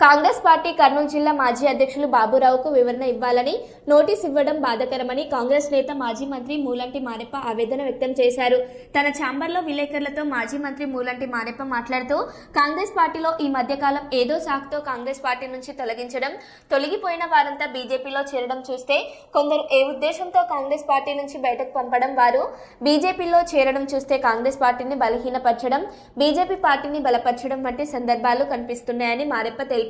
Congress party Kurnool జిల్లా మాజీ అధ్యక్షులు బాబురావుకు వివరణ ఇవ్వాలని నోటీస్ ఇవ్వడం బాధకరమని కాంగ్రెస్ నేత మాజీ మంత్రి మూలంటి మారెప్ప ఆవేదన వ్యక్తం చేశారు. తన ఛాంబర్లో విలేకరులతో మాజీ మంత్రి మూలంటి మారెప్ప మాట్లాడుతూ కాంగ్రెస్ పార్టీలో ఈ మధ్యకాలం ఏదో సాకుతో కాంగ్రెస్ పార్టీ నుంచి తొలగించడం తొలగిపోయిన వారంతా బీజేపీలో చేరడం చూస్తే కొందరు ఏ ఉద్దేశంతో కాంగ్రెస్ పార్టీ నుంచి బయటకు పంపడం వారు బీజేపీలో చేరడం చూస్తే కాంగ్రెస్ పార్టీని బలహీనపరచడం బీజేపీ పార్టీని బలపరచడం వంటి సందర్భాలు కనిపిస్తున్నాయని మారెప్ప తెలిపారు.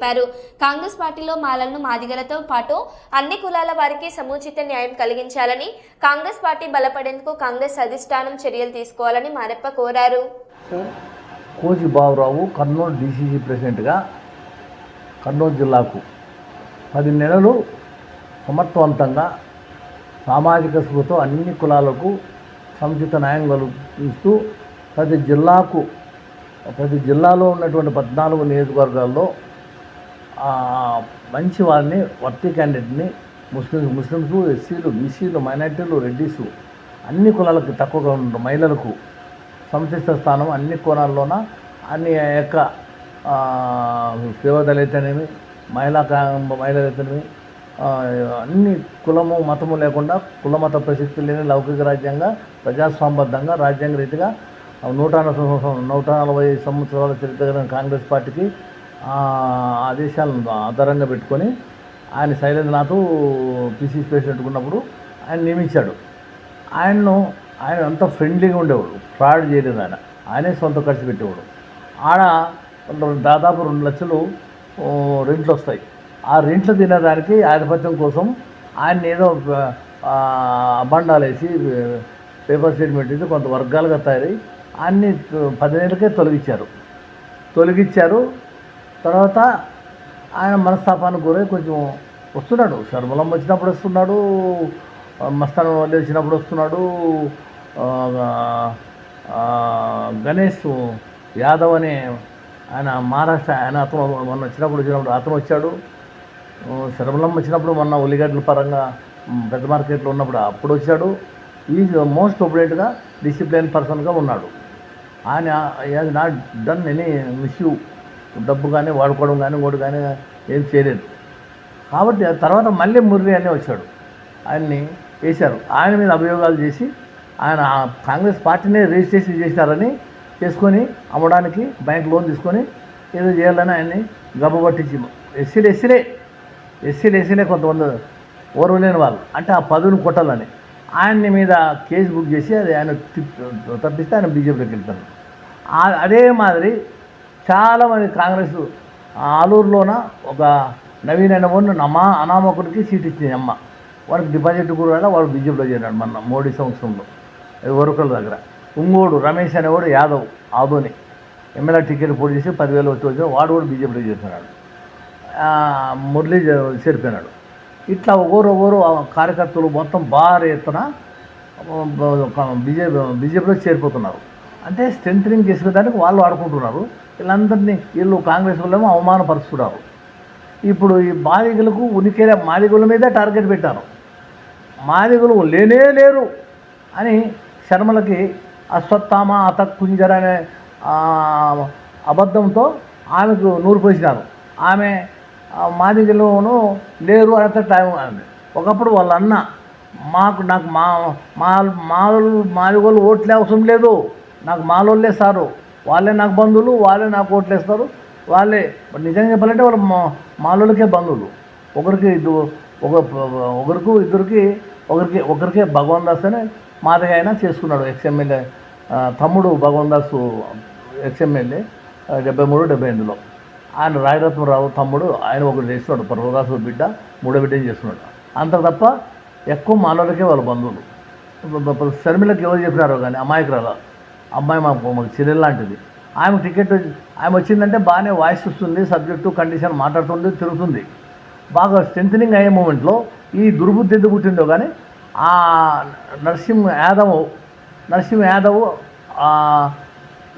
కాంగ్రెస్ పార్టీలో మాలలను మాదిగలతో పాటు అన్ని కులాల వారికి సముచిత న్యాయం కలిగించాలని కాంగ్రెస్ పార్టీ బలపడేందుకు కాంగ్రెస్ అధిష్టానం చర్యలు తీసుకోవాలని మారెప్ప కోరారు. కోచి బాబురావు కర్నూలు డీసీసీ ప్రెసిడెంట్గా కర్నూలు జిల్లాకు పది నెలలు సమర్థవంతంగా సామాజిక స్పృహతో అన్ని కులాలకు సముచిత న్యాయం కల్పిస్తూ ప్రతి జిల్లాకు ప్రతి జిల్లాలో ఉన్నటువంటి పద్నాలుగు నియోజకవర్గాల్లో మంచి వారిని వర్తి క్యాండిడేట్ని ముస్లిమ్స్ ముస్లిమ్స్ ఎస్సీలు బీసీలు మైనార్టీలు రెడ్డిస్ అన్ని కులాలకు తక్కువగా ఉన్న మహిళలకు సంశిష్ట స్థానం అన్ని కోణాల్లోన అన్ని యొక్క ఆ, మహిళా కా- మహిళలైతేనేమి అన్ని కులము మతము లేకుండా కుల మత ప్రసిద్ధి లేని లౌకిక రాజ్యంగా ప్రజాస్వామ్యబద్ధంగా రాజ్యాంగ రీతిగా నూట సంవత్సరం- నూట నలభై సంవత్సరాల చరిత్ర కాంగ్రెస్ పార్టీకి ఆదేశాలను ఆధారంగా పెట్టుకొని ఆయన శైలేంద్రనాథ్ పిసిసి ప్రెసిడెంట్ ఉన్నప్పుడు ఆయన నియమించాడు. ఆయన్ను ఆయన అంత ఫ్రెండ్లీగా ఉండేవాడు ఫ్రాడ్ చేయలేదు ఆయన. ఆయనే సొంత ఖర్చు పెట్టేవాడు. ఆడ దాదాపు రెండు లక్షలు రెంట్లు వస్తాయి. ఆ రెంట్లు తినడానికి ఆధిపత్యం కోసం ఆయన ఏదో ఆ, అబండాలు వేసి పేపర్ స్టేట్మెంట్ ఇది కొంత వర్గాలుగా తయారై ఆయన్ని పదివేలకే తొలగించారు. తొలగించారు. తర్వాత ఆయన మనస్తాపానికి గురై కొంచెం వస్తున్నాడు. శర్మలం వచ్చినప్పుడు వస్తున్నాడు మస్తానం మస్తాన్ వచ్చినప్పుడు వస్తున్నాడు గణేష్ యాదవ్ అనే ఆయన మహారాష్ట్ర ఆయన అతను మొన్న వచ్చినప్పుడు వచ్చినప్పుడు అతను వచ్చాడు. శర్మలం వచ్చినప్పుడు మొన్న ఉల్లిగడ్డల పరంగా పెద్ద మార్కెట్లో ఉన్నప్పుడు అప్పుడు వచ్చాడు. ఈజ్ మోస్ట్ ఒబిడెంట్గా డిసిప్లైన్ పర్సన్గా ఉన్నాడు. ఆయన నాట్ డన్ ఎనీ మిస్యూ డబ్బు కానీ వాడుకోవడం కానీ ఇంకోటి కానీ ఏం చేయలేదు. కాబట్టి తర్వాత మళ్ళీ మురళి అనే వచ్చాడు. ఆయన్ని వేశారు. ఆయన మీద అభియోగాలు చేసి ఆయన ఆ కాంగ్రెస్ పార్టీనే రిజిస్ట్రేషన్ చేశారని చేసుకొని అమ్మడానికి బ్యాంక్ లోన్ తీసుకొని ఏదో చేయాలని ఆయన్ని గబ్బపట్టించి ఎస్సీలు ఎస్సీలే. ఎస్సీలు ఎస్సీలే కొంతమంది ఓర్వలేని వాళ్ళు. అంటే ఆ పదవిని కొట్టాలని. ఆయన్ని మీద కేసు బుక్ చేసి అది ఆయన తప్పిస్తే ఆయన బీజేపీలోకి వెళ్తారు. అదే మాదిరి చాలామంది కాంగ్రెస్ ఆలూరులోన ఒక నవీన్ అయిన వాడిని నమ్మా అనామకుడికి సీట్ ఇచ్చింది అమ్మ. వాడికి డిపాజిట్ కూడా వాడు బీజేపీలో చేరినాడు మన మోడీ సంవత్సరంలో. వరకుల దగ్గర. ఇంగోడు రమేష్ అనేవాడు యాదవ్ ఆదోని. ఎమ్మెల్యే టికెట్ పోటీ చేసి పదివేలు వచ్చి వచ్చి వాడు కూడా బీజేపీలో చేస్తున్నాడు మురళీ చేరిపోయినాడు. ఇట్లా ఒకరు ఒకరు ఆ కార్యకర్తలు మొత్తం భారీ ఎత్తున బీజేపీ బీజేపీలో చేరిపోతున్నారు. అంటే స్ట్రెంథింగ్ చేసుకునే దానికి వాళ్ళు ఆడుకుంటున్నారు. వీళ్ళందరినీ వీళ్ళు కాంగ్రెస్ వాళ్ళేమో అవమానపరుస్తున్నారు. ఇప్పుడు ఈ మాదిగలకు ఉనికేల మాదిగుల మీదే టార్గెట్ పెట్టారు. మాదిగులు లేనే లేరు అని శర్మలకి అశ్వత్థామ అత కుంజర అనే అబద్ధంతో ఆమెకు నూరు పోసినారు. ఆమె ఆ, మాదిగలోను లేరు అంత టైం ఆమె. ఒకప్పుడు వాళ్ళ అన్న మాకు నాకు మా మా మాలు మాదిగోళ్ళు ఓట్లే అవసరం లేదు. నాకు మాలోళ్ళే సారు. వాళ్ళే నాకు బంధువులు వాళ్ళే నాకు ఓట్లు వేస్తారు వాళ్ళే నిజంగా చెప్పాలంటే వాళ్ళు మా మాలోళ్ళకే బంధువులు. ఒకరికి ఇద్దరు ఒక ఒకరికి ఇద్దరికి ఒకరికి ఒకరికే భగవాన్ దాస్ అని మాదిగా అయినా చేసుకున్నాడు. ఎక్స్ఎమ్మెల్యే తమ్ముడు భగవాన్ దాస్ ఎక్స్ఎమ్మెల్యే డెబ్బై మూడు డెబ్బై ఎనిమిదిలో ఆయన రాయరత్నరావు తమ్ముడు ఆయన ఒకరు చేస్తున్నాడు పర్వదాసు బిడ్డ మూడో బిడ్డని చేస్తున్నాడు. అంత తప్ప ఎక్కువ మాలోళ్ళకే వాళ్ళ బంధువులు. శర్మిలకు ఎవరు చెప్పినారో కానీ అమాయకురాలు? అమ్మాయి మాకు మాకు చెల్లెలు లాంటిది. ఆమె టికెట్ ఆమె వచ్చిందంటే బాగానే వాయిస్ వస్తుంది సబ్జెక్టు కండిషన్ మాట్లాడుతుంది తిరుగుతుంది. బాగా స్ట్రెంథనింగ్ అయ్యే మూమెంట్లో ఈ దుర్బుద్ధి ఎందుకు పుట్టిందో కానీ ఆ నరసింహ యాదవ్ నరసింహ యాదవ్ ఆ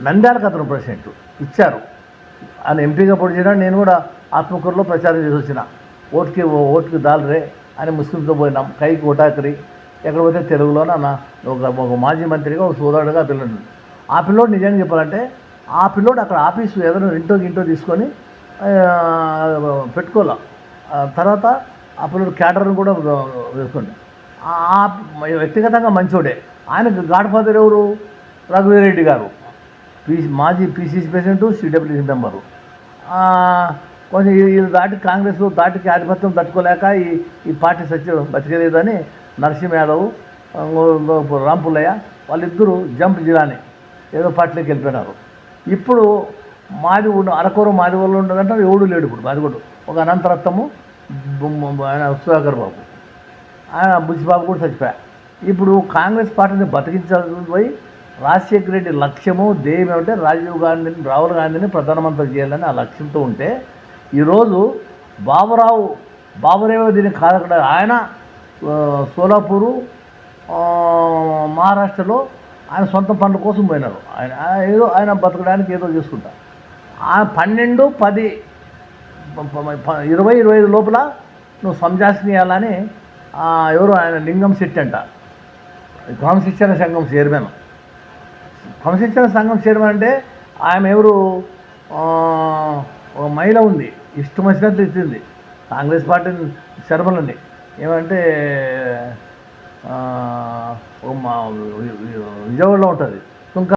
నంద్యాలకు అతను ప్రెసిడెంట్ ఇచ్చారు. ఆయన ఎంపీగా పోటీ చేయడం నేను కూడా ఆత్మకూరులో ప్రచారం చేసి వచ్చిన. ఓటుకి ఓటుకి దాల్రే అని ముస్లింతో పోయినాం. కైకి ఓటాకరి. ఎక్కడ పోతే తెలుగులోన ఒక ఒక మాజీ మంత్రిగా ఒక సోదరుడుగా పిల్లడు ఆ పిల్లోడు నిజంగా చెప్పాలంటే ఆ పిల్లోడు అక్కడ ఆఫీసు ఏదైనా ఇంటో గింటో తీసుకొని ఆ, పెట్టుకోలే తర్వాత ఆ పిల్లోడు క్యాటర్ని కూడా వేసుకోండి. ఆ వ్యక్తిగతంగా మంచోడే. ఆయనకు గాడ్ ఫాదర్ ఎవరు రఘువీరెడ్డి గారు. పీసీ మాజీ పీసీసీ ప్రెసిడెంట్ సిడబ్ల్యూసీ మెంబరు. కొంచెం వీళ్ళు దాటి కాంగ్రెస్ దాటికి ఆధిపత్యం తట్టుకోలేక ఈ ఈ పార్టీ సత్యం బతికలేదని నరసింహ యాదవ్ రాంపుల్లయ్య వాళ్ళిద్దరూ జంప్ జిలాని ఏదో పార్టీలోకి వెళ్ళిపోయినారు. ఇప్పుడు మాది ఉన్న అరకూర మాది వాళ్ళు ఉండదంటే ఎవడు లేడు ఇప్పుడు మాది కూడా ఒక అనంతరత్నము ఆయన సుధాకర్ బాబు. ఆయన బుచ్చిబాబు కూడా చచ్చిపోయా. ఇప్పుడు కాంగ్రెస్ పార్టీని బతికించాల్సి పోయి రాజశేఖర రెడ్డి లక్ష్యము ధ్యేయం ఏమంటే రాజీవ్ గాంధీని రాహుల్ గాంధీని ప్రధానమంత్రి చేయాలని ఆ లక్ష్యంతో ఉంటే ఈరోజు బాబురావు బాబురావు దీని కాదక్కడ ఆయన సోలాపూరు మహారాష్ట్రలో ఆయన సొంత పనుల కోసం పోయినారు. ఆయన ఏదో ఆయన బతకడానికి ఏదో చేసుకుంటా. ఆ పన్నెండు పది ఇరవై ఇరవై ఐదు లోపల నువ్వు సంజాసిని ఎవరు ఆయన లింగం శెట్టి అంట. క్రమశిక్షణ సంఘం చైర్మన్. క్రమశిక్షణ సంఘం చైర్మన్ అంటే ఆమె ఎవరు? ఒక మహిళ ఉంది. ఇష్టం వచ్చినట్లు ఇచ్చింది. కాంగ్రెస్ పార్టీ శర్మలండి ఏమంటే విజయవాడలో ఉంటుంది.